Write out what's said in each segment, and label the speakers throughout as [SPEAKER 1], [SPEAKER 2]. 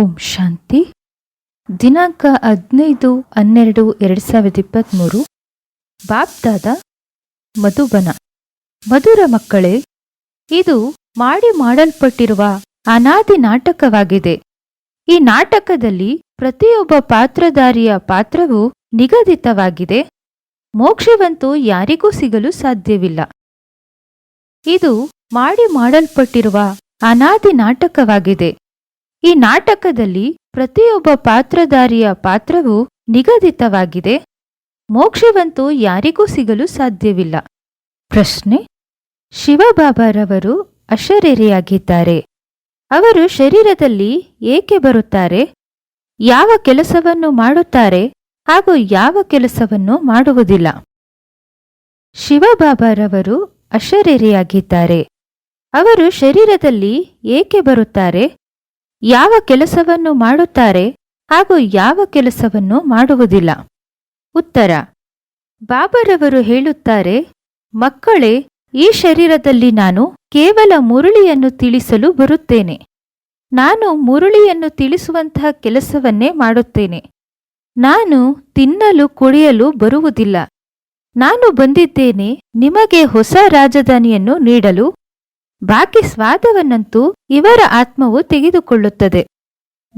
[SPEAKER 1] ಓಂ ಶಾಂತಿ. ದಿನಾಂಕ ಹದಿನೈದು ಹನ್ನೆರಡು ಎರಡು ಸಾವಿರದ ಇಪ್ಪತ್ತ್ಮೂರು ಬಾಪ್ದಾದ ಮಧುಬನ. ಮಧುರ ಮಕ್ಕಳೇ, ಇದು ಮಾಡಿ ಮಾಡಲ್ಪಟ್ಟಿರುವ ಅನಾದಿ ನಾಟಕವಾಗಿದೆ. ಈ ನಾಟಕದಲ್ಲಿ ಪ್ರತಿಯೊಬ್ಬ ಪಾತ್ರಧಾರಿಯ ಪಾತ್ರವು ನಿಗದಿತವಾಗಿದೆ. ಮೋಕ್ಷವಂತೂ ಯಾರಿಗೂ ಸಿಗಲು ಸಾಧ್ಯವಿಲ್ಲ. ಇದು ಮಾಡಿ ಮಾಡಲ್ಪಟ್ಟಿರುವ ಅನಾದಿ ನಾಟಕವಾಗಿದೆ. ಈ ನಾಟಕದಲ್ಲಿ ಪ್ರತಿಯೊಬ್ಬ ಪಾತ್ರಧಾರಿಯ ಪಾತ್ರವು ನಿಗದಿತವಾಗಿದೆ. ಮೋಕ್ಷವಂತೂ ಯಾರಿಗೂ ಸಿಗಲು ಸಾಧ್ಯವಿಲ್ಲ. ಪ್ರಶ್ನೆ, ಶಿವಬಾಬಾರವರು ಅಶರೀರಿಯಾಗಿದ್ದಾರೆ. ಅವರು ಶರೀರದಲ್ಲಿ ಏಕೆ ಬರುತ್ತಾರೆ? ಯಾವ ಕೆಲಸವನ್ನು ಮಾಡುತ್ತಾರೆ? ಹಾಗೂ ಯಾವ ಕೆಲಸವನ್ನು ಮಾಡುವುದಿಲ್ಲ. ಶಿವಬಾಬಾರವರು ಅಶರೀರಿಯಾಗಿದ್ದಾರೆ. ಅವರು ಶರೀರದಲ್ಲಿ ಏಕೆ ಬರುತ್ತಾರೆ? ಯಾವ ಕೆಲಸವನ್ನು ಮಾಡುತ್ತಾರೆ ಹಾಗೂ ಯಾವ ಕೆಲಸವನ್ನು ಮಾಡುವುದಿಲ್ಲ. ಉತ್ತರ. ಬಾಬರವರು ಹೇಳುತ್ತಾರೆ, ಮಕ್ಕಳೇ, ಈ ಶರೀರದಲ್ಲಿ ನಾನು ಕೇವಲ ಮುರುಳಿಯನ್ನು ತಿಳಿಸಲು ಬರುತ್ತೇನೆ. ನಾನು ಮುರುಳಿಯನ್ನು ತಿಳಿಸುವಂತಹ ಕೆಲಸವನ್ನೇ ಮಾಡುತ್ತೇನೆ. ನಾನು ತಿನ್ನಲು ಕುಡಿಯಲು ಬರುವುದಿಲ್ಲ. ನಾನು ಬಂದಿದ್ದೇನೆ ನಿಮಗೆ ಹೊಸ ರಾಜಧಾನಿಯನ್ನು ನೀಡಲು ಬಾಕಿ ಸ್ವಾದವನ್ನಂತೂ ಇವರ ಆತ್ಮವು ತೆಗೆದುಕೊಳ್ಳುತ್ತದೆ.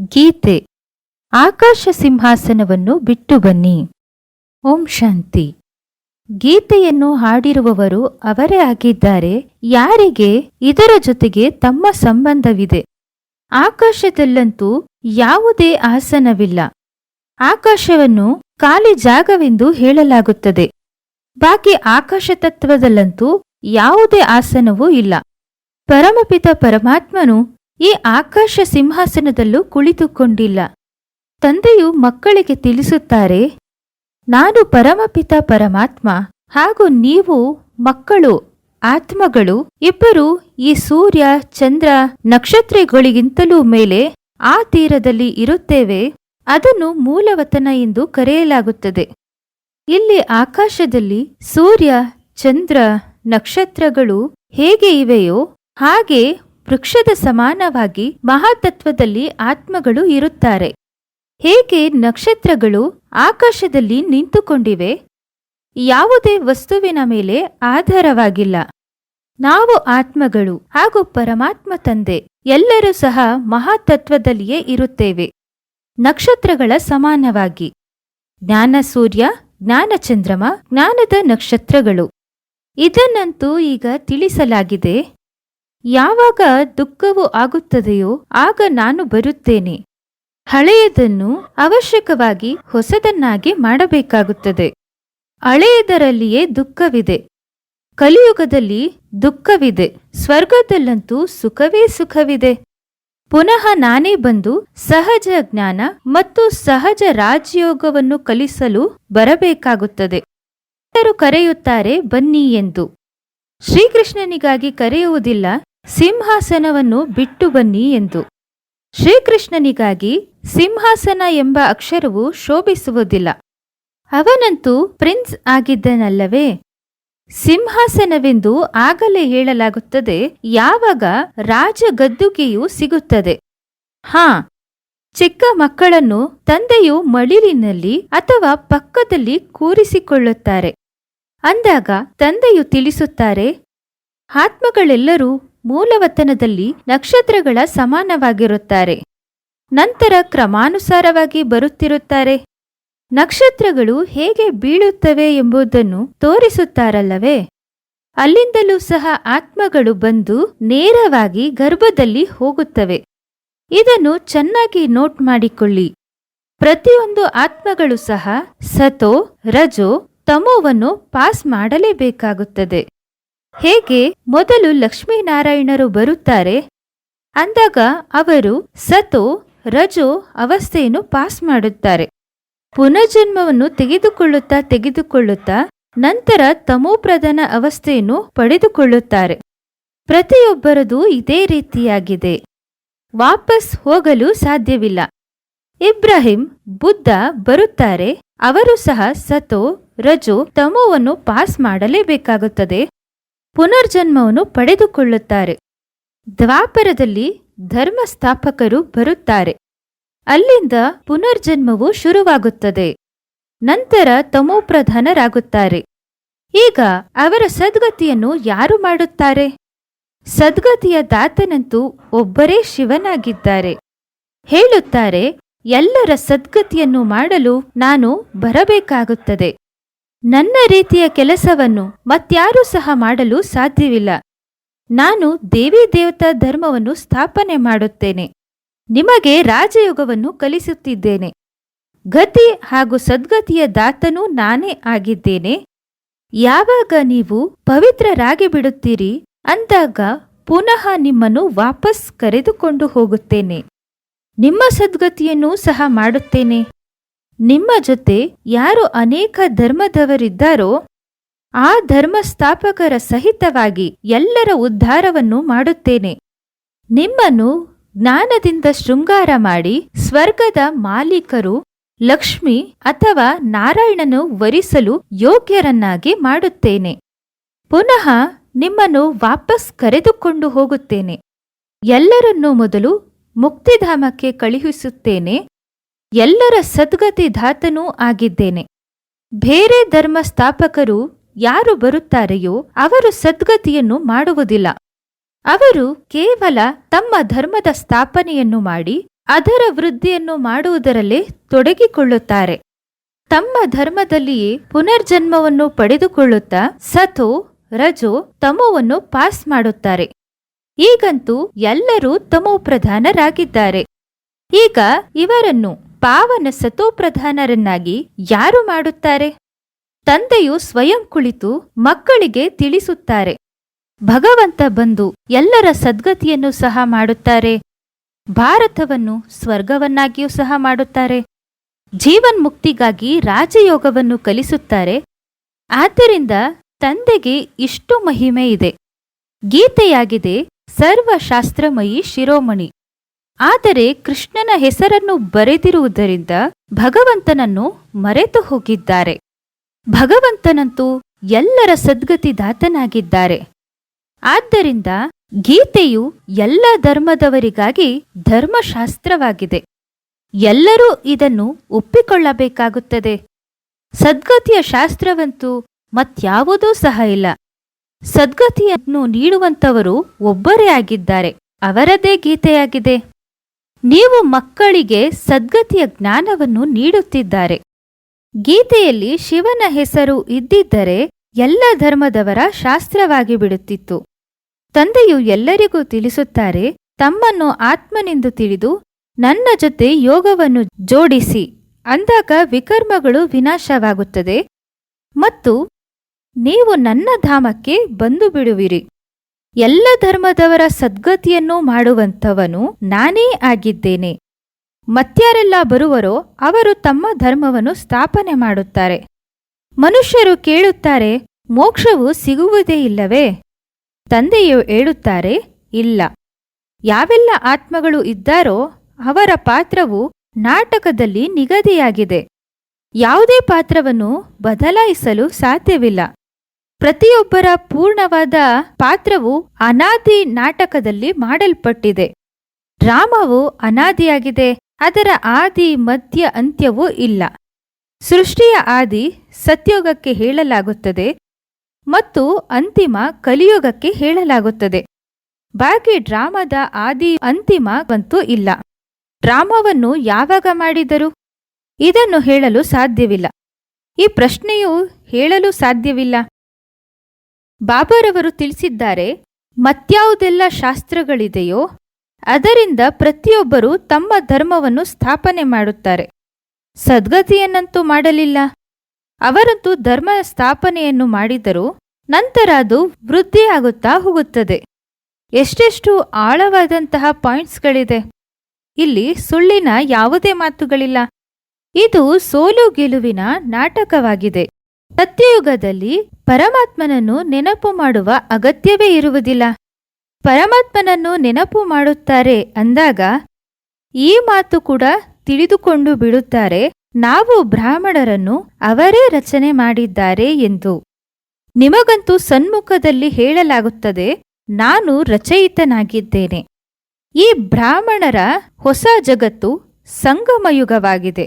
[SPEAKER 1] ಗೀತೆ. ಆಕಾಶ ಸಿಂಹಾಸನವನ್ನು ಬಿಟ್ಟು ಬನ್ನಿ. ಓಂ ಶಾಂತಿ. ಗೀತೆಯನ್ನು ಹಾಡಿರುವವರು ಅವರೇ ಆಗಿದ್ದಾರೆ. ಯಾರಿಗೆ? ಇದರ ಜೊತೆಗೆ ತಮ್ಮ ಸಂಬಂಧವಿದೆ. ಆಕಾಶದಲ್ಲಂತೂ ಯಾವುದೇ ಆಸನವಿಲ್ಲ. ಆಕಾಶವನ್ನು ಖಾಲಿ ಜಾಗವೆಂದು ಹೇಳಲಾಗುತ್ತದೆ. ಬಾಕಿ ಆಕಾಶ ತತ್ವದಲ್ಲಂತೂ ಯಾವುದೇ ಆಸನವೂ ಇಲ್ಲ. ಪರಮಪಿತ ಪರಮಾತ್ಮನು ಈ ಆಕಾಶ ಸಿಂಹಾಸನದಲ್ಲೂ ಕುಳಿತುಕೊಂಡಿಲ್ಲ. ತಂದೆಯು ಮಕ್ಕಳಿಗೆ ತಿಳಿಸುತ್ತಾರೆ, ನಾನು ಪರಮಪಿತ ಪರಮಾತ್ಮ ಹಾಗೂ ನೀವು ಮಕ್ಕಳು, ಆತ್ಮಗಳು, ಇಬ್ಬರು ಈ ಸೂರ್ಯ, ಚಂದ್ರ, ನಕ್ಷತ್ರಗಳಿಗಿಂತಲೂ ಮೇಲೆ ಆ ತೀರದಲ್ಲಿ ಇರುತ್ತೇವೆ. ಅದನ್ನು ಮೂಲವತನ ಎಂದು ಕರೆಯಲಾಗುತ್ತದೆ. ಇಲ್ಲಿ ಆಕಾಶದಲ್ಲಿ ಸೂರ್ಯ, ಚಂದ್ರ, ನಕ್ಷತ್ರಗಳು ಹೇಗೆ ಇವೆಯೋ ಹಾಗೆ ವೃಕ್ಷದ ಸಮಾನವಾಗಿ ಮಹಾತತ್ವದಲ್ಲಿ ಆತ್ಮಗಳು ಇರುತ್ತಾರೆ. ಹೇಗೆ ನಕ್ಷತ್ರಗಳು ಆಕಾಶದಲ್ಲಿ ನಿಂತುಕೊಂಡಿವೆ? ಯಾವುದೇ ವಸ್ತುವಿನ ಮೇಲೆ ಆಧಾರವಾಗಿಲ್ಲ. ನಾವು ಆತ್ಮಗಳು ಹಾಗೂ ಪರಮಾತ್ಮ ತಂದೆ, ಎಲ್ಲರೂ ಸಹ ಮಹಾತತ್ವದಲ್ಲಿಯೇ ಇರುತ್ತೇವೆ. ನಕ್ಷತ್ರಗಳ ಸಮಾನವಾಗಿ. ಜ್ಞಾನ ಸೂರ್ಯ, ಜ್ಞಾನ ಚಂದ್ರಮ, ಜ್ಞಾನದ ನಕ್ಷತ್ರಗಳು. ಇದನ್ನಂತೂ ಈಗ ತಿಳಿಸಲಾಗಿದೆ. ಯಾವಾಗ ದುಃಖವು ಆಗುತ್ತದೆಯೋ ಆಗ ನಾನು ಬರುತ್ತೇನೆ. ಹಳೆಯದನ್ನು ಅವಶ್ಯಕವಾಗಿ ಹೊಸದನ್ನಾಗಿ ಮಾಡಬೇಕಾಗುತ್ತದೆ. ಹಳೆಯದರಲ್ಲಿಯೇ ದುಃಖವಿದೆ. ಕಲಿಯುಗದಲ್ಲಿ ದುಃಖವಿದೆ. ಸ್ವರ್ಗದಲ್ಲಂತೂ ಸುಖವೇ ಸುಖವಿದೆ. ಪುನಃ ನಾನೇ ಬಂದು ಸಹಜ ಜ್ಞಾನ ಮತ್ತು ಸಹಜ ರಾಜಯೋಗವನ್ನು ಕಲಿಸಲು ಬರಬೇಕಾಗುತ್ತದೆ. ಎಲ್ಲರೂ ಕರೆಯುತ್ತಾರೆ ಬನ್ನಿ ಎಂದು. ಶ್ರೀಕೃಷ್ಣನಿಗಾಗಿ ಕರೆಯುವುದಿಲ್ಲ. ಸಿಂಹಾಸನವನ್ನು ಬಿಟ್ಟು ಬನ್ನಿ ಎಂದು. ಶ್ರೀಕೃಷ್ಣನಿಗಾಗಿ ಸಿಂಹಾಸನ ಎಂಬ ಅಕ್ಷರವು ಶೋಭಿಸುವುದಿಲ್ಲ. ಅವನಂತೂ ಪ್ರಿನ್ಸ್ ಆಗಿದ್ದನಲ್ಲವೇ? ಸಿಂಹಾಸನವೆಂದು ಆಗಲೇ ಹೇಳಲಾಗುತ್ತದೆ, ಯಾವಾಗ ರಾಜಗದ್ದುಗೆಯು ಸಿಗುತ್ತದೆ. ಹಾ, ಚಿಕ್ಕ ಮಕ್ಕಳನ್ನು ತಂದೆಯು ಮಳಿಲಿನಲ್ಲಿ ಅಥವಾ ಪಕ್ಕದಲ್ಲಿ ಕೂರಿಸಿಕೊಳ್ಳುತ್ತಾರೆ. ಅಂದಾಗ ತಂದೆಯು ತಿಳಿಸುತ್ತಾರೆ, ಆತ್ಮಗಳೆಲ್ಲರೂ ಮೂಲವತನದಲ್ಲಿ ನಕ್ಷತ್ರಗಳ ಸಮಾನವಾಗಿರುತ್ತಾರೆ. ನಂತರ ಕ್ರಮಾನುಸಾರವಾಗಿ ಬರುತ್ತಿರುತ್ತಾರೆ. ನಕ್ಷತ್ರಗಳು ಹೇಗೆ ಬೀಳುತ್ತವೆ ಎಂಬುದನ್ನು ತೋರಿಸುತ್ತಾರಲ್ಲವೇ? ಅಲ್ಲಿಂದಲೂ ಸಹ ಆತ್ಮಗಳು ಬಂದು ನೇರವಾಗಿ ಗರ್ಭದಲ್ಲಿ ಹೋಗುತ್ತವೆ. ಇದನ್ನು ಚೆನ್ನಾಗಿ ನೋಟ್ ಮಾಡಿಕೊಳ್ಳಿ. ಪ್ರತಿಯೊಂದು ಆತ್ಮಗಳು ಸಹ ಸತೋ, ರಜೋ, ತಮೋವನ್ನು ಪಾಸ್ ಮಾಡಲೇಬೇಕಾಗುತ್ತದೆ. ಹೇಗೆ ಮೊದಲು ಲಕ್ಷ್ಮೀನಾರಾಯಣರು ಬರುತ್ತಾರೆ? ಅಂದಾಗ ಅವರು ಸತೋ ರಜೋ ಅವಸ್ಥೆಯನ್ನು ಪಾಸ್ ಮಾಡುತ್ತಾರೆ. ಪುನರ್ಜನ್ಮವನ್ನು ತೆಗೆದುಕೊಳ್ಳುತ್ತಾ ತೆಗೆದುಕೊಳ್ಳುತ್ತಾ ನಂತರ ತಮೋಪ್ರಧಾನ ಅವಸ್ಥೆಯನ್ನು ಪಡೆದುಕೊಳ್ಳುತ್ತಾರೆ. ಪ್ರತಿಯೊಬ್ಬರದು ಇದೇ ರೀತಿಯಾಗಿದೆ. ವಾಪಸ್ ಹೋಗಲು ಸಾಧ್ಯವಿಲ್ಲ. ಇಬ್ರಾಹಿಂ, ಬುದ್ಧ ಬರುತ್ತಾರೆ. ಅವರು ಸಹ ಸತೋ, ರಜೋ, ತಮೋವನ್ನು ಪಾಸ್ ಮಾಡಲೇಬೇಕಾಗುತ್ತದೆ. ಪುನರ್ಜನ್ಮವನ್ನು ಪಡೆದುಕೊಳ್ಳುತ್ತಾರೆ. ದ್ವಾಪರದಲ್ಲಿ ಧರ್ಮಸ್ಥಾಪಕರು ಬರುತ್ತಾರೆ. ಅಲ್ಲಿಂದ ಪುನರ್ಜನ್ಮವು ಶುರುವಾಗುತ್ತದೆ. ನಂತರ ತಮೋಪ್ರಧಾನರಾಗುತ್ತಾರೆ. ಈಗ ಅವರ ಸದ್ಗತಿಯನ್ನು ಯಾರು ಮಾಡುತ್ತಾರೆ? ಸದ್ಗತಿಯ ದಾತನಂತೂ ಒಬ್ಬರೇ ಶಿವನಾಗಿದ್ದಾರೆ. ಹೇಳುತ್ತಾರೆ, ಎಲ್ಲರ ಸದ್ಗತಿಯನ್ನು ಮಾಡಲು ನಾನು ಬರಬೇಕಾಗುತ್ತದೆ. ನನ್ನ ರೀತಿಯ ಕೆಲಸವನ್ನು ಮತ್ಯಾರೂ ಸಹ ಮಾಡಲು ಸಾಧ್ಯವಿಲ್ಲ. ನಾನು ದೇವಿ ದೇವತಾ ಧರ್ಮವನ್ನು ಸ್ಥಾಪನೆ ಮಾಡುತ್ತೇನೆ. ನಿಮಗೆ ರಾಜಯೋಗವನ್ನು ಕಲಿಸುತ್ತಿದ್ದೇನೆ. ಗತಿ ಹಾಗೂ ಸದ್ಗತಿಯ ದಾತನೂ ನಾನೇ ಆಗಿದ್ದೇನೆ. ಯಾವಾಗ ನೀವು ಪವಿತ್ರರಾಗಿ ಬಿಡುತ್ತೀರಿ, ಅಂದಾಗ ಪುನಃ ನಿಮ್ಮನ್ನು ವಾಪಸ್ ಕರೆದುಕೊಂಡು ಹೋಗುತ್ತೇನೆ. ನಿಮ್ಮ ಸದ್ಗತಿಯನ್ನೂ ಸಹ ಮಾಡುತ್ತೇನೆ. ನಿಮ್ಮ ಜೊತೆ ಯಾರು ಅನೇಕ ಧರ್ಮದವರಿದ್ದಾರೋ, ಆ ಧರ್ಮಸ್ಥಾಪಕರ ಸಹಿತವಾಗಿ ಎಲ್ಲರ ಉದ್ಧಾರವನ್ನು ಮಾಡುತ್ತೇನೆ. ನಿಮ್ಮನ್ನು ಜ್ಞಾನದಿಂದ ಶೃಂಗಾರ ಮಾಡಿ ಸ್ವರ್ಗದ ಮಾಲೀಕರು, ಲಕ್ಷ್ಮಿ ಅಥವಾ ನಾರಾಯಣನು ವರಿಸಲು ಯೋಗ್ಯರನ್ನಾಗಿ ಮಾಡುತ್ತೇನೆ. ಪುನಃ ನಿಮ್ಮನ್ನು ವಾಪಸ್ ಕರೆದುಕೊಂಡು ಹೋಗುತ್ತೇನೆ. ಎಲ್ಲರನ್ನೂ ಮೊದಲು ಮುಕ್ತಿಧಾಮಕ್ಕೆ ಕಳುಹಿಸುತ್ತೇನೆ. ಎಲ್ಲರ ಸದ್ಗತಿ ಧಾತನೂ ಆಗಿದ್ದೇನೆ. ಬೇರೆ ಧರ್ಮ ಸ್ಥಾಪಕರು ಯಾರು ಬರುತ್ತಾರೆಯೋ ಅವರು ಸದ್ಗತಿಯನ್ನು ಮಾಡುವುದಿಲ್ಲ. ಅವರು ಕೇವಲ ತಮ್ಮ ಧರ್ಮದ ಸ್ಥಾಪನೆಯನ್ನು ಮಾಡಿ ಅದರ ವೃದ್ಧಿಯನ್ನು ಮಾಡುವುದರಲ್ಲೇ ತೊಡಗಿಕೊಳ್ಳುತ್ತಾರೆ. ತಮ್ಮ ಧರ್ಮದಲ್ಲಿಯೇ ಪುನರ್ಜನ್ಮವನ್ನು ಪಡೆದುಕೊಳ್ಳುತ್ತಾ ಸತೋ, ರಜೋ, ತಮೋವನ್ನು ಪಾಸ್ ಮಾಡುತ್ತಾರೆ. ಈಗಂತೂ ಎಲ್ಲರೂ ತಮೋಪ್ರಧಾನರಾಗಿದ್ದಾರೆ ಈಗ ಇವರನ್ನು ಪಾವನ ಸತೋಪ್ರಧಾನರನ್ನಾಗಿ ಯಾರು ಮಾಡುತ್ತಾರೆ? ತಂದೆಯು ಸ್ವಯಂ ಕುಳಿತು ಮಕ್ಕಳಿಗೆ ತಿಳಿಸುತ್ತಾರೆ. ಭಗವಂತ ಬಂದು ಎಲ್ಲರ ಸದ್ಗತಿಯನ್ನು ಸಹ ಮಾಡುತ್ತಾರೆ. ಭಾರತವನ್ನು ಸ್ವರ್ಗವನ್ನಾಗಿಯೂ ಸಹ ಮಾಡುತ್ತಾರೆ. ಜೀವನ್ಮುಕ್ತಿಗಾಗಿ ರಾಜಯೋಗವನ್ನು ಕಲಿಸುತ್ತಾರೆ. ಆದ್ದರಿಂದ ತಂದೆಗೆ ಇಷ್ಟು ಮಹಿಮೆ ಇದೆ. ಗೀತೆಯಾಗಿದೆ ಸರ್ವಶಾಸ್ತ್ರಮಯಿ ಶಿರೋಮಣಿ. ಆದರೆ ಕೃಷ್ಣನ ಹೆಸರನ್ನು ಬರೆದಿರುವುದರಿಂದ ಭಗವಂತನನ್ನು ಮರೆತು ಹೋಗಿದ್ದಾರೆ. ಭಗವಂತನಂತೂ ಎಲ್ಲರ ಸದ್ಗತಿ ದಾತನಾಗಿದ್ದಾರೆ. ಆದ್ದರಿಂದ ಗೀತೆಯು ಎಲ್ಲ ಧರ್ಮದವರಿಗಾಗಿ ಧರ್ಮಶಾಸ್ತ್ರವಾಗಿದೆ. ಎಲ್ಲರೂ ಇದನ್ನು ಒಪ್ಪಿಕೊಳ್ಳಬೇಕಾಗುತ್ತದೆ. ಸದ್ಗತಿಯ ಶಾಸ್ತ್ರವಂತೂ ಮತ್ಯಾವುದೂ ಸಹ ಇಲ್ಲ. ಸದ್ಗತಿಯನ್ನು ನೀಡುವಂತವರು ಒಬ್ಬರೇ ಆಗಿದ್ದಾರೆ. ಅವರದೇ ಗೀತೆಯಾಗಿದೆ. ನೀವು ಮಕ್ಕಳಿಗೆ ಸದ್ಗತಿಯ ಜ್ಞಾನವನ್ನು ನೀಡುತ್ತಿದ್ದಾರೆ. ಗೀತೆಯಲ್ಲಿ ಶಿವನ ಹೆಸರು ಇದ್ದಿದ್ದರೆ ಎಲ್ಲ ಧರ್ಮದವರ ಶಾಸ್ತ್ರವಾಗಿ ಬಿಡುತ್ತಿತ್ತು. ತಂದೆಯು ಎಲ್ಲರಿಗೂ ತಿಳಿಸುತ್ತಾರೆ, ತಮ್ಮನ್ನು ಆತ್ಮನೆಂದು ತಿಳಿದು ನನ್ನ ಜೊತೆ ಯೋಗವನ್ನು ಜೋಡಿಸಿ, ಅಂದಾಗ ವಿಕರ್ಮಗಳು ವಿನಾಶವಾಗುತ್ತದೆ ಮತ್ತು ನೀವು ನನ್ನ ಧಾಮಕ್ಕೆ ಬಂದು ಬಿಡುವಿರಿ. ಎಲ್ಲ ಧರ್ಮದವರ ಸದ್ಗತಿಯನ್ನು ಮಾಡುವಂಥವನು ನಾನೇ ಆಗಿದ್ದೇನೆ. ಮತ್ಯಾರೆಲ್ಲ ಬರುವರೋ ಅವರು ತಮ್ಮ ಧರ್ಮವನ್ನು ಸ್ಥಾಪನೆ ಮಾಡುತ್ತಾರೆ. ಮನುಷ್ಯರು ಕೇಳುತ್ತಾರೆ, ಮೋಕ್ಷವು ಸಿಗುವುದೇ ಇಲ್ಲವೇ? ತಂದೆಯು ಹೇಳುತ್ತಾರೆ, ಇಲ್ಲ. ಯಾವೆಲ್ಲ ಆತ್ಮಗಳು ಇದ್ದಾರೋ ಅವರ ಪಾತ್ರವು ನಾಟಕದಲ್ಲಿ ನಿಗದಿಯಾಗಿದೆ. ಯಾವುದೇ ಪಾತ್ರವನ್ನು ಬದಲಾಯಿಸಲು ಸಾಧ್ಯವಿಲ್ಲ. ಪ್ರತಿಯೊಬ್ಬರ ಪೂರ್ಣವಾದ ಪಾತ್ರವು ಅನಾದಿ ನಾಟಕದಲ್ಲಿ ಮಾಡಲ್ಪಟ್ಟಿದೆ. ರಾಮವು ಅನಾದಿಯಾಗಿದೆ, ಅದರ ಆದಿ ಮಧ್ಯ ಅಂತ್ಯವೂ ಇಲ್ಲ. ಸೃಷ್ಟಿಯ ಆದಿ ಸತ್ಯೋಗಕ್ಕೆ ಹೇಳಲಾಗುತ್ತದೆ ಮತ್ತು ಅಂತಿಮ ಕಲಿಯುಗಕ್ಕೆ ಹೇಳಲಾಗುತ್ತದೆ. ಬಾಕಿ ಡ್ರಾಮದ ಆದಿ ಅಂತಿಮವಂತೂ ಇಲ್ಲ. ಡ್ರಾಮವನ್ನು ಯಾವಾಗ ಮಾಡಿದರು? ಇದನ್ನು ಹೇಳಲು ಸಾಧ್ಯವಿಲ್ಲ. ಈ ಪ್ರಶ್ನೆಯು ಹೇಳಲು ಸಾಧ್ಯವಿಲ್ಲ. ಬಾಬಾರವರು ತಿಳಿಸಿದ್ದಾರೆ, ಮತ್ಯಾವುದೆಲ್ಲ ಶಾಸ್ತ್ರಗಳಿದೆಯೋ, ಅದರಿಂದ ಪ್ರತಿಯೊಬ್ಬರೂ ತಮ್ಮ ಧರ್ಮವನ್ನು ಸ್ಥಾಪನೆ ಮಾಡುತ್ತಾರೆ. ಸದ್ಗತಿಯನ್ನಂತೂ ಮಾಡಲಿಲ್ಲ. ಅವರಂತೂ ಧರ್ಮ ಸ್ಥಾಪನೆಯನ್ನು ಮಾಡಿದರೂ ನಂತರ ಅದು ವೃದ್ಧಿಯಾಗುತ್ತಾ ಹೋಗುತ್ತದೆ. ಎಷ್ಟೆಷ್ಟು ಆಳವಾದಂತಹ ಪಾಯಿಂಟ್ಸ್ಗಳಿದೆ. ಇಲ್ಲಿ ಸುಳ್ಳಿನ ಯಾವುದೇ ಮಾತುಗಳಿಲ್ಲ. ಇದು ಸೋಲು ಗೆಲುವಿನ ನಾಟಕವಾಗಿದೆ. ಸತ್ಯಯುಗದಲ್ಲಿ ಪರಮಾತ್ಮನನ್ನು ನೆನಪು ಮಾಡುವ ಅಗತ್ಯವೇ ಇರುವುದಿಲ್ಲ. ಪರಮಾತ್ಮನನ್ನು ನೆನಪು ಮಾಡುತ್ತಾರೆ ಅಂದಾಗ ಈ ಮಾತು ಕೂಡ ತಿಳಿದುಕೊಂಡು ಬಿಡುತ್ತಾರೆ, ನಾವು ಬ್ರಾಹ್ಮಣರನ್ನು ಅವರೇ ರಚನೆ ಮಾಡಿದ್ದಾರೆ ಎಂದು. ನಿಮಗಂತೂ ಸನ್ಮುಖದಲ್ಲಿ ಹೇಳಲಾಗುತ್ತದೆ, ನಾನು ರಚಯಿತನಾಗಿದ್ದೇನೆ. ಈ ಬ್ರಾಹ್ಮಣರ ಹೊಸ ಜಗತ್ತು ಸಂಗಮಯುಗವಾಗಿದೆ.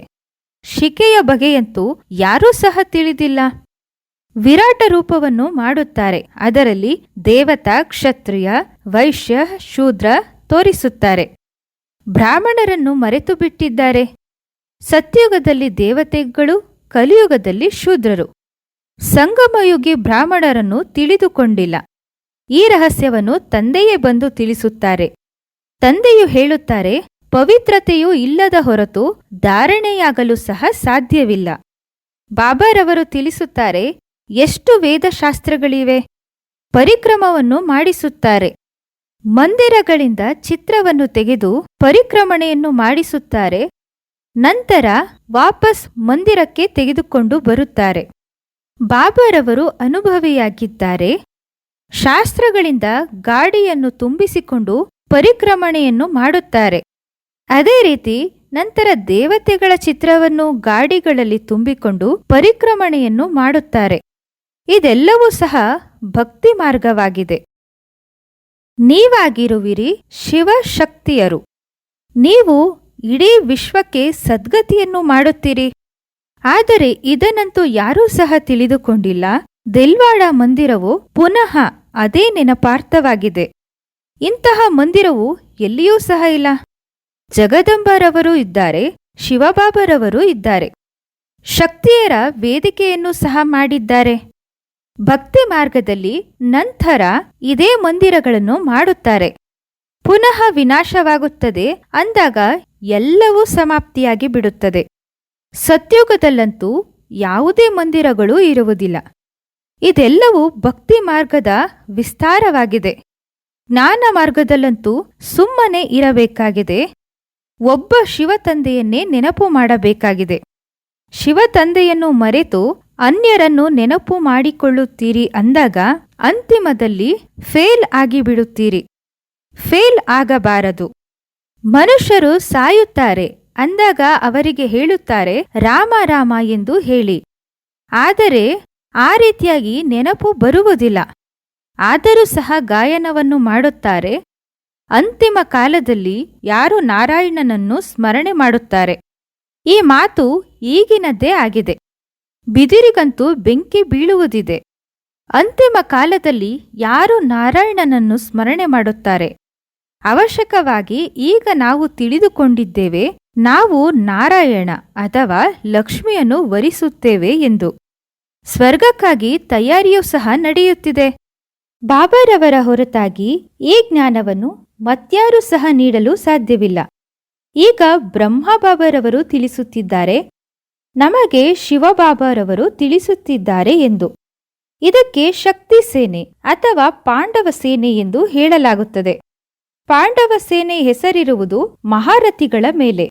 [SPEAKER 1] ಶಿಕೆಯ ಬಗೆಯಂತೂ ಯಾರೂ ಸಹ ತಿಳಿದಿಲ್ಲ. ವಿರಾಟ ರೂಪವನ್ನು ಮಾಡುತ್ತಾರೆ. ಅದರಲ್ಲಿ ದೇವತಾ, ಕ್ಷತ್ರಿಯ, ವೈಶ್ಯ, ಶೂದ್ರ ತೋರಿಸುತ್ತಾರೆ. ಬ್ರಾಹ್ಮಣರನ್ನು ಮರೆತು ಬಿಟ್ಟಿದ್ದಾರೆ ಸತ್ಯುಗದಲ್ಲಿ ದೇವತೆಗಳು, ಕಲಿಯುಗದಲ್ಲಿ ಶೂದ್ರರು. ಸಂಗಮಯುಗಿ ಬ್ರಾಹ್ಮಣರನ್ನು ತಿಳಿದುಕೊಂಡಿಲ್ಲ. ಈ ರಹಸ್ಯವನ್ನು ತಂದೆಯೇ ಬಂದು ತಿಳಿಸುತ್ತಾರೆ. ತಂದೆಯು ಹೇಳುತ್ತಾರೆ ಪವಿತ್ರತೆಯೂ ಇಲ್ಲದ ಹೊರತು ಧಾರಣೆಯಾಗಲು ಸಹ ಸಾಧ್ಯವಿಲ್ಲ. ಬಾಬಾರವರು ತಿಳಿಸುತ್ತಾರೆ, ಎಷ್ಟು ವೇದಶಾಸ್ತ್ರಗಳಿವೆ? ಪರಿಕ್ರಮವನ್ನು ಮಾಡಿಸುತ್ತಾರೆ. ಮಂದಿರಗಳಿಂದ ಚಿತ್ರವನ್ನು ತೆಗೆದು ಪರಿಕ್ರಮಣೆಯನ್ನು ಮಾಡಿಸುತ್ತಾರೆ. ನಂತರ ವಾಪಸ್ ಮಂದಿರಕ್ಕೆ ತೆಗೆದುಕೊಂಡು ಬರುತ್ತಾರೆ. ಬಾಬಾರವರು ಅನುಭವಿಯಾಗಿದ್ದಾರೆ, ಶಾಸ್ತ್ರಗಳಿಂದ ಗಾಡಿಯನ್ನು ತುಂಬಿಸಿಕೊಂಡು ಪರಿಕ್ರಮಣೆಯನ್ನು ಮಾಡುತ್ತಾರೆ. ಅದೇ ರೀತಿ ನಂತರ ದೇವತೆಗಳ ಚಿತ್ರವನ್ನು ಗಾಡಿಗಳಲ್ಲಿ ತುಂಬಿಕೊಂಡು ಪರಿಕ್ರಮಣೆಯನ್ನು ಮಾಡುತ್ತಾರೆ. ಇದೆಲ್ಲವೂ ಸಹ ಭಕ್ತಿ ಮಾರ್ಗವಾಗಿದೆ. ನೀವಾಗಿರುವಿರಿ ಶಿವಶಕ್ತಿಯರು. ನೀವು ಇಡೀ ವಿಶ್ವಕ್ಕೆ ಸದ್ಗತಿಯನ್ನು ಮಾಡುತ್ತೀರಿ. ಆದರೆ ಇದನ್ನಂತೂ ಯಾರೂ ಸಹ ತಿಳಿದುಕೊಂಡಿಲ್ಲ. ದೆಲ್ವಾಡ ಮಂದಿರವು ಪುನಃ ಅದೇ ನೆನಪಾರ್ಥವಾಗಿದೆ. ಇಂತಹ ಮಂದಿರವು ಎಲ್ಲಿಯೂ ಸಹ ಇಲ್ಲ. ಜಗದಂಬರವರು ಇದ್ದಾರೆ, ಶಿವಬಾಬರವರು ಇದ್ದಾರೆ. ಶಕ್ತಿಯರ ವೇದಿಕೆಯನ್ನು ಸಹ ಮಾಡಿದ್ದಾರೆ. ಭಕ್ತಿ ಮಾರ್ಗದಲ್ಲಿ ನಂತರ ಇದೇ ಮಂದಿರಗಳನ್ನು ಮಾಡುತ್ತಾರೆ. ಪುನಃ ವಿನಾಶವಾಗುತ್ತದೆ, ಅಂದಾಗ ಎಲ್ಲವೂ ಸಮಾಪ್ತಿಯಾಗಿ ಬಿಡುತ್ತದೆ. ಸತ್ಯುಗದಲ್ಲಂತೂ ಯಾವುದೇ ಮಂದಿರಗಳು ಇರುವುದಿಲ್ಲ. ಇದೆಲ್ಲವೂ ಭಕ್ತಿ ಮಾರ್ಗದ ವಿಸ್ತಾರವಾಗಿದೆ. ಜ್ಞಾನ ಮಾರ್ಗದಲ್ಲಂತೂ ಸುಮ್ಮನೆ ಇರಬೇಕಾಗಿದೆ. ಒಬ್ಬ ಶಿವತಂದೆಯನ್ನೇ ನೆನಪು ಮಾಡಬೇಕಾಗಿದೆ. ಶಿವತಂದೆಯನ್ನು ಮರೆತು ಅನ್ಯರನ್ನು ನೆನಪು ಮಾಡಿಕೊಳ್ಳುತ್ತೀರಿ ಅಂದಾಗ ಅಂತಿಮದಲ್ಲಿ ಫೇಲ್ ಆಗಿಬಿಡುತ್ತೀರಿ. ಫೇಲ್ ಆಗಬಾರದು. ಮನುಷ್ಯರು ಸಾಯುತ್ತಾರೆ ಅಂದಾಗ ಅವರಿಗೆ ಹೇಳುತ್ತಾರೆ, ರಾಮ ರಾಮ ಎಂದು ಹೇಳಿ. ಆದರೆ ಆ ರೀತಿಯಾಗಿ ನೆನಪು ಬರುವುದಿಲ್ಲ. ಆದರೂ ಸಹ ಗಾಯನವನ್ನು ಮಾಡುತ್ತಾರೆ ಅಂತಿಮ ಕಾಲದಲ್ಲಿ ಯಾರು ನಾರಾಯಣನನ್ನು ಸ್ಮರಣೆ ಮಾಡುತ್ತಾರೆ? ಈ ಮಾತು ಈಗಿನದ್ದೇ ಆಗಿದೆ. ಬಿದಿರಿಗಂತೂ ಬೆಂಕಿ ಬೀಳುವುದಿದೆ. ಅಂತಿಮ ಕಾಲದಲ್ಲಿ ಯಾರು ನಾರಾಯಣನನ್ನು ಸ್ಮರಣೆ ಮಾಡುತ್ತಾರೆ? ಅವಶ್ಯಕವಾಗಿ ಈಗ ನಾವು ತಿಳಿದುಕೊಂಡಿದ್ದೇವೆ, ನಾವು ನಾರಾಯಣ ಅಥವಾ ಲಕ್ಷ್ಮಿಯನ್ನು ವರಿಸುತ್ತೇವೆ ಎಂದು. ಸ್ವರ್ಗಕ್ಕಾಗಿ ತಯಾರಿಯೂ ಸಹ ನಡೆಯುತ್ತಿದೆ. ಬಾಬಾರವರ ಹೊರತಾಗಿ ಈ ಜ್ಞಾನವನ್ನು ಮತ್ಯಾರೂ ಸಹ ನೀಡಲು ಸಾಧ್ಯವಿಲ್ಲ. ಈಗ ಬ್ರಹ್ಮ ಬ್ರಹ್ಮಬಾಬರವರು ತಿಳಿಸುತ್ತಿದ್ದಾರೆ, ನಮಗೆ ಶಿವಬಾಬಾರವರು ತಿಳಿಸುತ್ತಿದ್ದಾರೆ ಎಂದು. ಇದಕ್ಕೆ ಶಕ್ತಿ ಸೇನೆ ಅಥವಾ ಪಾಂಡವ ಸೇನೆ ಎಂದು ಹೇಳಲಾಗುತ್ತದೆ. ಪಾಂಡವ ಸೇನೆ ಹೆಸರಿರುವುದು ಮಹಾರಥಿಗಳ ಮೇಲೆ.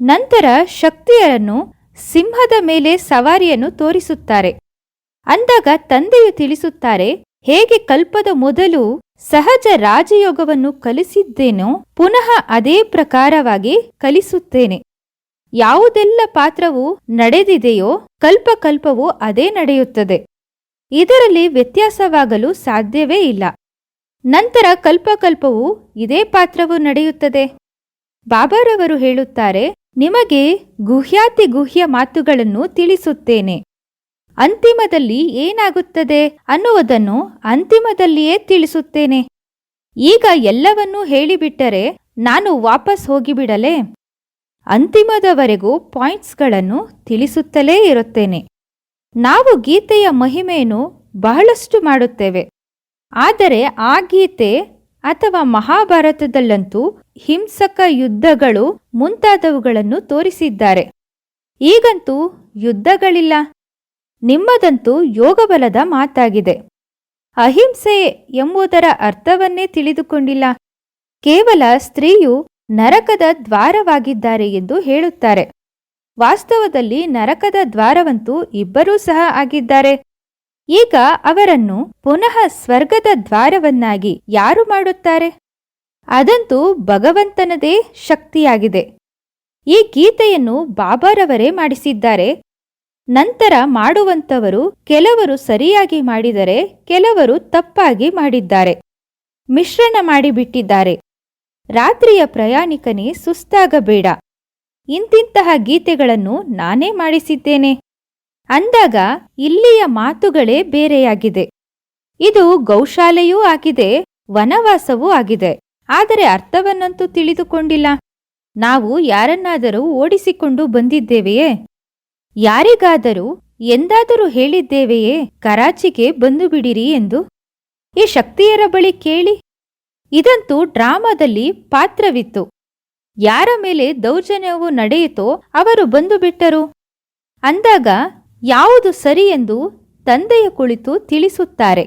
[SPEAKER 1] ನಂತರ ಶಕ್ತಿಯರನ್ನು ಸಿಂಹದ ಮೇಲೆ ಸವಾರಿಯನ್ನು ತೋರಿಸುತ್ತಾರೆ. ಅಂದಾಗ ತಂದೆಯು ತಿಳಿಸುತ್ತಾರೆ ಹೇಗೆ ಕಲ್ಪದ ಮೊದಲು ಸಹಜ ರಾಜಯೋಗವನ್ನು ಕಲಿಸಿದ್ದೇನೋ ಪುನಃ ಅದೇ ಪ್ರಕಾರವಾಗಿ ಕಲಿಸುತ್ತೇನೆ. ಯಾವುದೆಲ್ಲ ಪಾತ್ರವು ನಡೆದಿದೆಯೋ ಕಲ್ಪಕಲ್ಪವು ಅದೇ ನಡೆಯುತ್ತದೆ. ಇದರಲ್ಲಿ ವ್ಯತ್ಯಾಸವಾಗಲು ಸಾಧ್ಯವೇ ಇಲ್ಲ. ನಂತರ ಕಲ್ಪಕಲ್ಪವು ಇದೇ ಪಾತ್ರವು ನಡೆಯುತ್ತದೆ. ಬಾಬಾರವರು ಹೇಳುತ್ತಾರೆ, ನಿಮಗೆ ಗುಹ್ಯಾತಿ ಗುಹ್ಯ ಮಾತುಗಳನ್ನು ತಿಳಿಸುತ್ತೇನೆ. ಅಂತಿಮದಲ್ಲಿ ಏನಾಗುತ್ತದೆ ಅನ್ನುವುದನ್ನು ಅಂತಿಮದಲ್ಲಿಯೇ ತಿಳಿಸುತ್ತೇನೆ. ಈಗ ಎಲ್ಲವನ್ನೂ ಹೇಳಿಬಿಟ್ಟರೆ ನಾನು ವಾಪಸ್ ಹೋಗಿಬಿಡಲೆ? ಅಂತಿಮದವರೆಗೂ ಪಾಯಿಂಟ್ಸ್ಗಳನ್ನು ತಿಳಿಸುತ್ತಲೇ ಇರುತ್ತೇನೆ. ನಾವು ಗೀತೆಯ ಮಹಿಮೆಯನ್ನು ಬಹಳಷ್ಟು ಮಾಡುತ್ತೇವೆ. ಆದರೆ ಆ ಗೀತೆ ಅಥವಾ ಮಹಾಭಾರತದಲ್ಲಂತೂ ಹಿಂಸಕ ಯುದ್ಧಗಳು ಮುಂತಾದವುಗಳನ್ನು ತೋರಿಸಿದ್ದಾರೆ. ಈಗಂತೂ ಯುದ್ಧಗಳಿಲ್ಲ. ನಿಮ್ಮದಂತೂ ಯೋಗಬಲದ ಮಾತಾಗಿದೆ. ಅಹಿಂಸೆ ಎಂಬುದರ ಅರ್ಥವನ್ನೇ ತಿಳಿದುಕೊಂಡಿಲ್ಲ. ಕೇವಲ ಸ್ತ್ರೀಯು ನರಕದ ದ್ವಾರವಾಗಿದ್ದಾರೆ ಎಂದು ಹೇಳುತ್ತಾರೆ. ವಾಸ್ತವದಲ್ಲಿ ನರಕದ ದ್ವಾರವಂತೂ ಇಬ್ಬರೂ ಸಹ ಆಗಿದ್ದಾರೆ. ಈಗ ಅವರನ್ನು ಪುನಃ ಸ್ವರ್ಗದ ದ್ವಾರವನ್ನಾಗಿ ಯಾರು ಮಾಡುತ್ತಾರೆ? ಅದಂತೂ ಭಗವಂತನದೇ ಶಕ್ತಿಯಾಗಿದೆ. ಈ ಗೀತೆಯನ್ನು ಬಾಬಾರವರೇ ಮಾಡಿಸಿದ್ದಾರೆ. ನಂತರ ಮಾಡುವಂತವರು ಕೆಲವರು ಸರಿಯಾಗಿ ಮಾಡಿದರೆ ಕೆಲವರು ತಪ್ಪಾಗಿ ಮಾಡಿದ್ದಾರೆ. ಮಿಶ್ರಣ ಮಾಡಿಬಿಟ್ಟಿದ್ದಾರೆ. ರಾತ್ರಿಯ ಪ್ರಯಾಣಿಕನೇ ಸುಸ್ತಾಗಬೇಡ. ಇಂತಿಂತಹ ಗೀತೆಗಳನ್ನು ನಾನೇ ಮಾಡಿಸಿದ್ದೇನೆ. ಅಂದಾಗ ಇಲ್ಲಿಯ ಮಾತುಗಳೇ ಬೇರೆಯಾಗಿದೆ. ಇದು ಗೌಶಾಲೆಯೂ ಆಗಿದೆ, ವನವಾಸವೂ ಆಗಿದೆ. ಆದರೆ ಅರ್ಥವನ್ನಂತೂ ತಿಳಿದುಕೊಂಡಿಲ್ಲ. ನಾವು ಯಾರನ್ನಾದರೂ ಓಡಿಸಿಕೊಂಡು ಬಂದಿದ್ದೇವೆಯೇ? ಯಾರಿಗಾದರೂ ಎಂದಾದರೂ ಹೇಳಿದ್ದೇವೆಯೇ? ಕರಾಚಿಗೆ ಬಂದು ಬಿಡಿರಿ ಎಂದು. ಈ ಶಕ್ತಿಯರ ಬಳಿ ಕೇಳಿ. ಇದಂತೂ ಡ್ರಾಮಾದಲ್ಲಿ ಪಾತ್ರವಿತ್ತು. ಯಾರ ಮೇಲೆ ದೌರ್ಜನ್ಯವು ನಡೆಯಿತೋ ಅವರು ಬಂದು ಬಿಟ್ಟರು ಅಂದಾಗ ಯಾವುದು ಸರಿ ಎಂದು ತಂದೆಯ ಕುಳಿತು ತಿಳಿಸುತ್ತಾರೆ.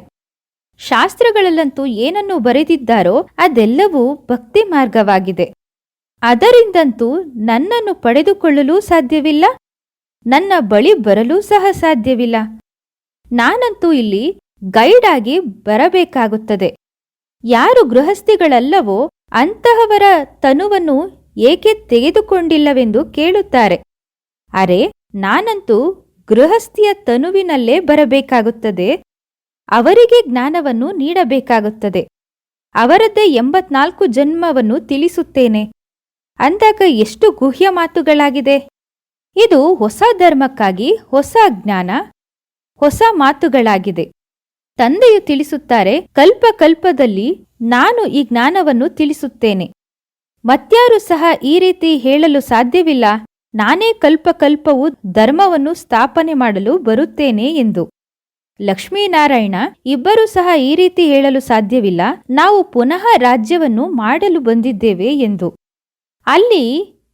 [SPEAKER 1] ಶಾಸ್ತ್ರಗಳಲ್ಲಂತೂ ಏನನ್ನು ಬರೆದಿದ್ದಾರೋ ಅದೆಲ್ಲವೂ ಭಕ್ತಿ ಮಾರ್ಗವಾಗಿದೆ ಅದರಿಂದಂತೂ ನನ್ನನ್ನು ಪಡೆದುಕೊಳ್ಳಲು ಸಾಧ್ಯವಿಲ್ಲ. ನನ್ನ ಬಳಿ ಬರಲೂ ಸಹ ಸಾಧ್ಯವಿಲ್ಲ. ನಾನಂತೂ ಇಲ್ಲಿ ಗೈಡ್ ಆಗಿ ಬರಬೇಕಾಗುತ್ತದೆ. ಯಾರು ಗೃಹಸ್ಥಿಗಳಲ್ಲವೋ ಅಂತಹವರ ತನುವನ್ನು ಏಕೆ ತೆಗೆದುಕೊಂಡಿಲ್ಲವೆಂದು ಕೇಳುತ್ತಾರೆ. ಅರೆ, ನಾನಂತೂ ಗೃಹಸ್ಥಿಯ ತನುವಿನಲ್ಲೇ ಬರಬೇಕಾಗುತ್ತದೆ. ಅವರಿಗೆ ಜ್ಞಾನವನ್ನು ನೀಡಬೇಕಾಗುತ್ತದೆ. ಅವರದ್ದೇ ಎಂಬತ್ನಾಲ್ಕು ಜನ್ಮವನ್ನು ತಿಳಿಸುತ್ತೇನೆ. ಅಂದಾಗ ಎಷ್ಟು ಗುಹ್ಯ ಮಾತುಗಳಾಗಿದೆ. ಇದು ಹೊಸ ಧರ್ಮಕ್ಕಾಗಿ ಹೊಸ ಜ್ಞಾನ, ಹೊಸ ಮಾತುಗಳಾಗಿದೆ. ತಂದೆಯು ತಿಳಿಸುತ್ತಾರೆ, ಕಲ್ಪ ಕಲ್ಪದಲ್ಲಿ ನಾನು ಈ ಜ್ಞಾನವನ್ನು ತಿಳಿಸುತ್ತೇನೆ. ಮತ್ಯಾರು ಸಹ ಈ ರೀತಿ ಹೇಳಲು ಸಾಧ್ಯವಿಲ್ಲ, ನಾನೇ ಕಲ್ಪ ಕಲ್ಪವು ಧರ್ಮವನ್ನು ಸ್ಥಾಪನೆ ಮಾಡಲು ಬರುತ್ತೇನೆ ಎಂದು. ಲಕ್ಷ್ಮೀನಾರಾಯಣ, ಇಬ್ಬರೂ ಸಹ ಈ ರೀತಿ ಹೇಳಲು ಸಾಧ್ಯವಿಲ್ಲ, ನಾವು ಪುನಃ ರಾಜ್ಯವನ್ನು ಮಾಡಲು ಬಂದಿದ್ದೇವೆ ಎಂದು. ಅಲ್ಲಿ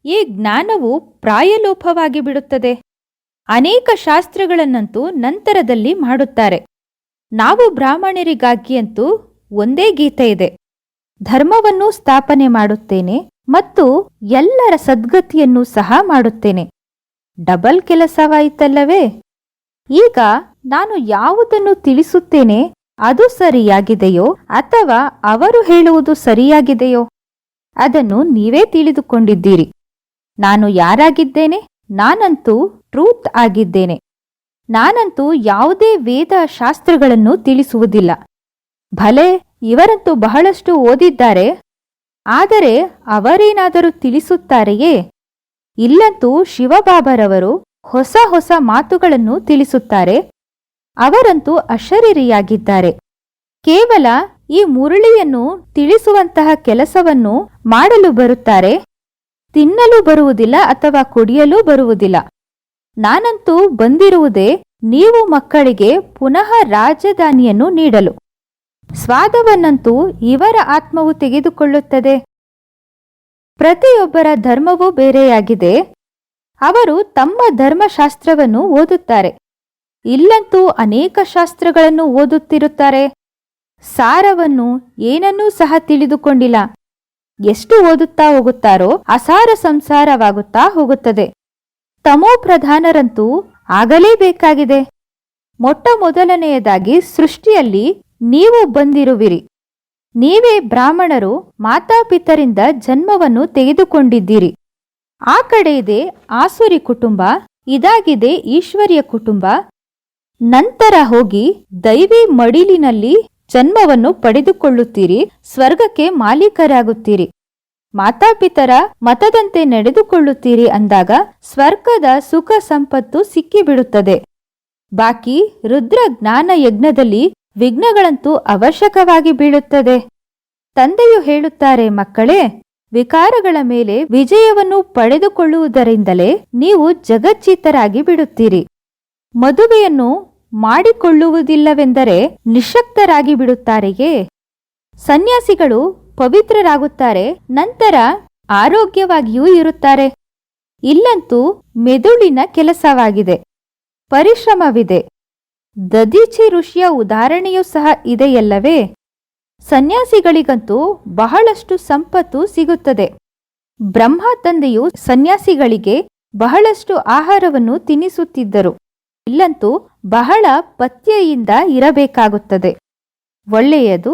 [SPEAKER 1] ಈ ಜ್ಞಾನವು ಪ್ರಾಯಲೋಪವಾಗಿ ಬಿಡುತ್ತದೆ. ಅನೇಕ ಶಾಸ್ತ್ರಗಳನ್ನಂತೂ ನಂತರದಲ್ಲಿ ಮಾಡುತ್ತಾರೆ. ನಾವು ಬ್ರಾಹ್ಮಣರಿಗಾಗಿಯಂತೂ ಒಂದೇ ಗೀತೆ ಇದೆ. ಧರ್ಮವನ್ನು ಸ್ಥಾಪನೆ ಮಾಡುತ್ತೇನೆ ಮತ್ತು ಎಲ್ಲರ ಸದ್ಗತಿಯನ್ನು ಸಹ ಮಾಡುತ್ತೇನೆ. ಡಬಲ್ ಕೆಲಸವಾಯಿತಲ್ಲವೇ? ಈಗ ನಾನು ಯಾವುದನ್ನು ತಿಳಿಸುತ್ತೇನೆ, ಅದು ಸರಿಯಾಗಿದೆಯೋ ಅಥವಾ ಅವರು ಹೇಳುವುದು ಸರಿಯಾಗಿದೆಯೋ? ಅದನ್ನು ನೀವೇ ತಿಳಿದುಕೊಂಡಿದ್ದೀರಿ. ನಾನು ಯಾರಾಗಿದ್ದೇನೆ? ನಾನಂತೂ ಟ್ರೂತ್ ಆಗಿದ್ದೇನೆ. ನಾನಂತೂ ಯಾವುದೇ ವೇದ ಶಾಸ್ತ್ರಗಳನ್ನು ತಿಳಿಸುವುದಿಲ್ಲ. ಭಲೆ, ಇವರಂತೂ ಬಹಳಷ್ಟು ಓದಿದ್ದಾರೆ. ಆದರೆ ಅವರೇನಾದರೂ ತಿಳಿಸುತ್ತಾರೆಯೇ? ಇಲ್ಲಂತೂ ಶಿವಬಾಬರವರು ಹೊಸ ಹೊಸ ಮಾತುಗಳನ್ನು ತಿಳಿಸುತ್ತಾರೆ. ಅವರಂತೂ ಅಶರೀರಿಯಾಗಿದ್ದಾರೆ. ಕೇವಲ ಈ ಮುರಳಿಯನ್ನು ತಿಳಿಸುವಂತಹ ಕೆಲಸವನ್ನು ಮಾಡಲು ಬರುತ್ತಾರೆ. ತಿನ್ನಲು ಬರುವುದಿಲ್ಲ ಅಥವಾ ಕುಡಿಯಲು ಬರುವುದಿಲ್ಲ. ನಾನಂತೂ ಬಂದಿರುವುದೇ ನೀವು ಮಕ್ಕಳಿಗೆ ಪುನಃ ರಾಜಧಾನಿಯನ್ನು ನೀಡಲು. ಸ್ವಾದವನ್ನಂತೂ ಇವರ ಆತ್ಮವು ತೆಗೆದುಕೊಳ್ಳುತ್ತದೆ. ಪ್ರತಿಯೊಬ್ಬರ ಧರ್ಮವೂ ಬೇರೆಯಾಗಿದೆ. ಅವರು ತಮ್ಮ ಧರ್ಮಶಾಸ್ತ್ರವನ್ನು ಓದುತ್ತಾರೆ. ಇಲ್ಲಂತೂ ಅನೇಕ ಶಾಸ್ತ್ರಗಳನ್ನು ಓದುತ್ತಿರುತ್ತಾರೆ. ಸಾರವನ್ನು ಏನನ್ನೂ ಸಹ ತಿಳಿದುಕೊಂಡಿಲ್ಲ. ಎಷ್ಟು ಓದುತ್ತಾ ಹೋಗುತ್ತಾರೋ ಅಸಾರ ಸಂಸಾರವಾಗುತ್ತಾ ಹೋಗುತ್ತದೆ. ತಮೋ ಪ್ರಧಾನರಂತೂ ಆಗಲೇಬೇಕಾಗಿದೆ. ಮೊಟ್ಟ ಮೊದಲನೆಯದಾಗಿ ಸೃಷ್ಟಿಯಲ್ಲಿ ನೀವು ಬಂದಿರುವಿರಿ. ನೀವೇ ಬ್ರಾಹ್ಮಣರು ಮಾತಾಪಿತರಿಂದ ಜನ್ಮವನ್ನು ತೆಗೆದುಕೊಂಡಿದ್ದೀರಿ. ಆ ಕಡೆ ಇದೆ ಆಸುರಿ ಕುಟುಂಬ, ಇದಾಗಿದೆ ಈಶ್ವರ್ಯ ಕುಟುಂಬ. ನಂತರ ಹೋಗಿ ದೈವಿ ಮಡಿಲಿನಲ್ಲಿ ಜನ್ಮವನ್ನು ಪಡೆದುಕೊಳ್ಳುತ್ತೀರಿ, ಸ್ವರ್ಗಕ್ಕೆ ಮಾಲೀಕರಾಗುತ್ತೀರಿ. ಮಾತಾಪಿತರ ಮತದಂತೆ ನಡೆದುಕೊಳ್ಳುತ್ತೀರಿ ಅಂದಾಗ ಸ್ವರ್ಗದ ಸುಖ ಸಂಪತ್ತು ಸಿಕ್ಕಿಬಿಡುತ್ತದೆ. ಬಾಕಿ ರುದ್ರ ಜ್ಞಾನ ಯಜ್ಞದಲ್ಲಿ ವಿಘ್ನಗಳಂತೂ ಅವಶ್ಯಕವಾಗಿ ಬೀಳುತ್ತದೆ. ತಂದೆಯು ಹೇಳುತ್ತಾರೆ, ಮಕ್ಕಳೇ, ವಿಕಾರಗಳ ಮೇಲೆ ವಿಜಯವನ್ನು ಪಡೆದುಕೊಳ್ಳುವುದರಿಂದಲೇ ನೀವು ಜಗಜ್ಜೀತರಾಗಿ ಬಿಡುತ್ತೀರಿ. ಮದುವೆಯನ್ನು ಮಾಡಿಕೊಳ್ಳುವುದಿಲ್ಲವೆಂದರೆ ನಿಶಕ್ತರಾಗಿ ಬಿಡುತ್ತಾರೆಯೇ? ಸನ್ಯಾಸಿಗಳು ಪವಿತ್ರರಾಗುತ್ತಾರೆ, ನಂತರ ಆರೋಗ್ಯವಾಗಿಯೂ ಇರುತ್ತಾರೆ. ಇಲ್ಲಂತೂ ಮೆದುಳಿನ ಕೆಲಸವಾಗಿದೆ, ಪರಿಶ್ರಮವಿದೆ. ದದೀಚಿ ಋಷಿಯ ಉದಾಹರಣೆಯೂ ಸಹ ಇದೆಯಲ್ಲವೇ? ಸನ್ಯಾಸಿಗಳಿಗಂತೂ ಬಹಳಷ್ಟು ಸಂಪತ್ತು ಸಿಗುತ್ತದೆ. ಬ್ರಹ್ಮ ತಂದೆಯು ಸನ್ಯಾಸಿಗಳಿಗೆ ಬಹಳಷ್ಟು ಆಹಾರವನ್ನು ತಿನ್ನಿಸುತ್ತಿದ್ದರು ಇಲ್ಲಂತೂ ಬಹಳ ಪಥ್ಯೆಯಿಂದ ಇರಬೇಕಾಗುತ್ತದೆ. ಒಳ್ಳೆಯದು,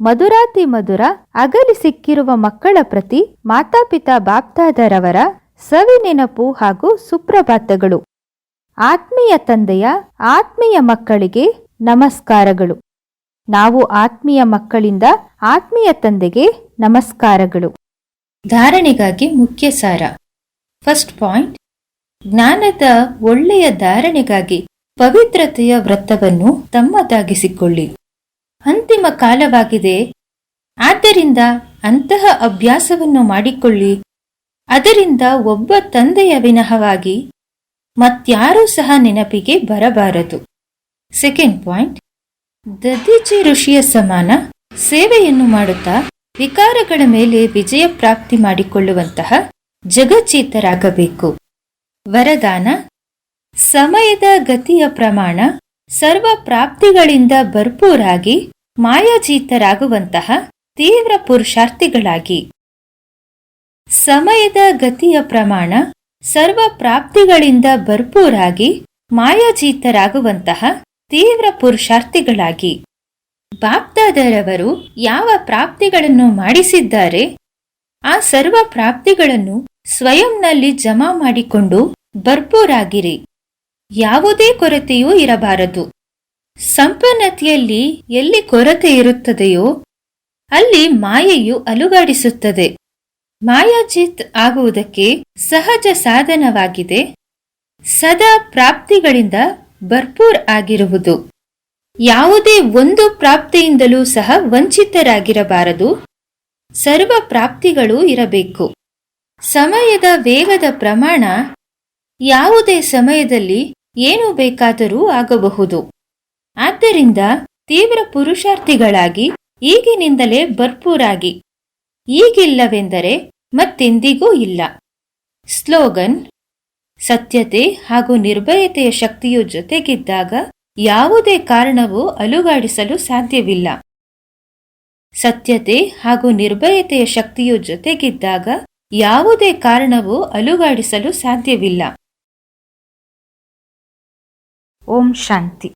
[SPEAKER 1] ಮಧುರಾತಿ ಮಧುರ, ಅಗಲಿ ಸಿಕ್ಕಿರುವ ಮಕ್ಕಳ ಪ್ರತಿ ಮಾತಾಪಿತಾ ಬಾಪ್ತಾದರವರ ಸವಿ ನೆನಪು ಹಾಗೂ ಸುಪ್ರಭಾತಗಳು. ಆತ್ಮೀಯ ತಂದೆಯ, ಆತ್ಮೀಯ ಮಕ್ಕಳಿಗೆ ನಮಸ್ಕಾರಗಳು. ನಾವು ಆತ್ಮೀಯ ಮಕ್ಕಳಿಂದ ಆತ್ಮೀಯ ತಂದೆಗೆ ನಮಸ್ಕಾರಗಳು. ಧಾರಣೆಗಾಗಿ ಮುಖ್ಯ ಸಾರ. ಫಸ್ಟ್ ಪಾಯಿಂಟ್ ಜ್ಞಾನದ ಒಳ್ಳೆಯ ಧಾರಣೆಗಾಗಿ ಪವಿತ್ರತೆಯ ವ್ರತವನ್ನು ತಮ್ಮದಾಗಿಸಿಕೊಳ್ಳಿ. ಅಂತಿಮ ಕಾಲವಾಗಿದೆ. ಆದ್ದರಿಂದ ಅಂತಹ ಅಭ್ಯಾಸವನ್ನು ಮಾಡಿಕೊಳ್ಳಿ. ಅದರಿಂದ ಒಬ್ಬ ತಂದೆಯ ವಿನಹವಾಗಿ ಮತ್ಯಾರೂ ಸಹ ನೆನಪಿಗೆ ಬರಬಾರದು. ಸೆಕೆಂಡ್ ಪಾಯಿಂಟ್ ದದೀಚಿ ಋಷಿಯ ಸಮಾನ ಸೇವೆಯನ್ನು ಮಾಡುತ್ತಾ ವಿಕಾರಗಳ ಮೇಲೆ ವಿಜಯ ಪ್ರಾಪ್ತಿ ಮಾಡಿಕೊಳ್ಳುವಂತಹ ಜಗಜ್ಜೀತರಾಗಬೇಕು. ವರದಾನ, ಸಮಯದ ಗತಿಯ ಪ್ರಮಾಣ, ಸರ್ವ ಪ್ರಾಪ್ತಿಗಳಿಂದ ಭರ್ಪೂರಾಗಿ ಮಾಯಾಜೀತರಾಗುವಂತಹ ತೀವ್ರ ಪುರುಷಾರ್ಥಿಗಳಾಗಿ. ಸಮಯದ ಗತಿಯ ಪ್ರಮಾಣ, ಸರ್ವ ಪ್ರಾಪ್ತಿಗಳಿಂದ ಭರ್ಪೂರಾಗಿ ಮಾಯಾಜೀತರಾಗುವಂತಹ ತೀವ್ರ ಪುರುಷಾರ್ಥಿಗಳಾಗಿ. ಬಾಪ್ದಾದರವರು ಯಾವ ಪ್ರಾಪ್ತಿಗಳನ್ನು ಮಾಡಿಸಿದ್ದಾರೆ, ಆ ಸರ್ವ ಪ್ರಾಪ್ತಿಗಳನ್ನು ಸ್ವಯಂನಲ್ಲಿ ಜಮಾ ಮಾಡಿಕೊಂಡು ಭರ್ಪೂರಾಗಿರಿ. ಯಾವುದೇ ಕೊರತೆಯೂ ಇರಬಾರದು. ಸಂಪನ್ನತೆಯಲ್ಲಿ ಎಲ್ಲಿ ಕೊರತೆ ಇರುತ್ತದೆಯೋ, ಅಲ್ಲಿ ಮಾಯೆಯು ಅಲುಗಾಡಿಸುತ್ತದೆ. ಮಾಯಾಜಿತ್ ಆಗುವುದಕ್ಕೆ ಸಹಜ ಸಾಧನವಾಗಿದೆ. ಸದಾ ಪ್ರಾಪ್ತಿಗಳಿಂದ ಭರ್ಪೂರ್ ಆಗಿರುವುದು. ಯಾವುದೇ ಒಂದು ಪ್ರಾಪ್ತಿಯಿಂದಲೂ ಸಹ ವಂಚಿತರಾಗಿರಬಾರದು. ಸರ್ವ ಪ್ರಾಪ್ತಿಗಳು ಇರಬೇಕು. ಸಮಯದ ವೇಗದ ಪ್ರಮಾಣ ಯಾವುದೇ ಸಮಯದಲ್ಲಿ ಏನು ಬೇಕಾದರೂ ಆಗಬಹುದು. ಆದ್ದರಿಂದ ತೀವ್ರ ಪುರುಷಾರ್ಥಿಗಳಾಗಿ ಈಗಿನಿಂದಲೇ ಭರ್ಪೂರಾಗಿ. ಈಗಿಲ್ಲವೆಂದರೆ ಮತ್ತೆಂದಿಗೂ ಇಲ್ಲ. ಸ್ಲೋಗನ್, ಸತ್ಯತೆ ಹಾಗೂ ನಿರ್ಭಯತೆಯ ಶಕ್ತಿಯು ಜೊತೆಗಿದ್ದಾಗ ಯಾವುದೇ ಕಾರಣವೂ ಅಲುಗಾಡಿಸಲು ಸಾಧ್ಯವಿಲ್ಲ. ಸತ್ಯತೆ ಹಾಗೂ ನಿರ್ಭಯತೆಯ ಶಕ್ತಿಯು ಜೊತೆಗಿದ್ದಾಗ ಯಾವುದೇ ಕಾರಣವೂ ಅಲುಗಾಡಿಸಲು ಸಾಧ್ಯವಿಲ್ಲ. ಓಂ ಶಾಂತಿ.